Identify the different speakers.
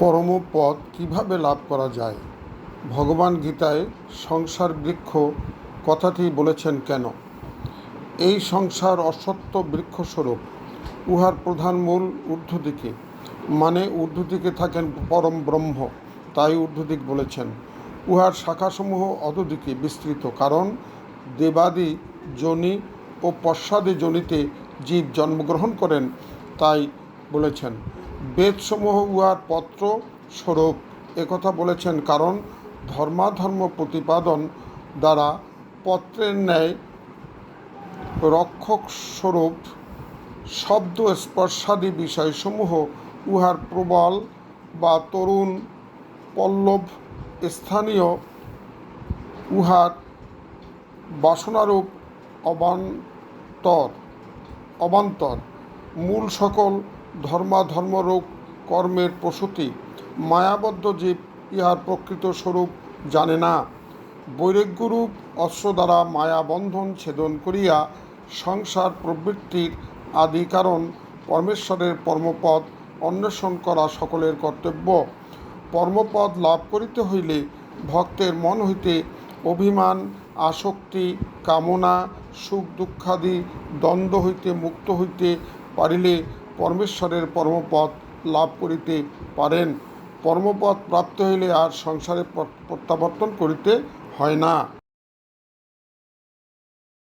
Speaker 1: পরম পদ কীভাবে লাভ করা যায়? ভগবান গীতায় সংসার বৃক্ষ কথাটি বলেছেন কেন? এই সংসার অসত্য বৃক্ষস্বরূপ, উহার প্রধান মূল ঊর্ধ্বদিকে মানে ঊর্ধ্বদিকে থাকেন পরম ব্রহ্ম, তাই ঊর্ধ্বদিক বলেছেন। উহার শাখাসমূহ অধোদিকে বিস্তৃত, কারণ দেবাদি যোনি ও পশ্চাদি যোনিতে জীব জন্মগ্রহণ করেন, তাই বলেছেন। বেদসমূহ উহার পত্র স্বরূপ। একথা বলেছেন কারণ ধর্মাধর্ম প্রতিপাদন দ্বারা পত্রের ন্যায় রক্ষক স্বরূপ শব্দ স্পর্শাদি বিষয়সমূহ উহার প্রবল বা তরুণ, পল্লব, স্থানীয় উহার বাসনারূপ অবান্তর অবান্তর। মূল সকল ধর্মাধর্মরূপ কর্মের প্রসূতি মায়াবদ্ধ জীব ইহার প্রকৃত স্বরূপ জানে না। বৈরাগ্যরূপ অস্ত্র দ্বারা মায়াবন্ধন ছেদন করিয়া সংসার প্রবৃত্তির আদি কারণ পরমেশ্বরের পরমপদ অন্বেষণ করা সকলের কর্তব্য। পরমপদ লাভ করিতে হইলে ভক্তের মন হইতে অভিমান, আসক্তি, কামনা, সুখ দুঃখাদি দ্বন্দ্ব হইতে মুক্ত হইতে পারিলে পরমেশ্বরের পরমপদ লাভ করিতে পারেন। পরমপদ প্রাপ্ত হইলে আর সংসারে প্রত্যাবর্তন করিতে হয় না।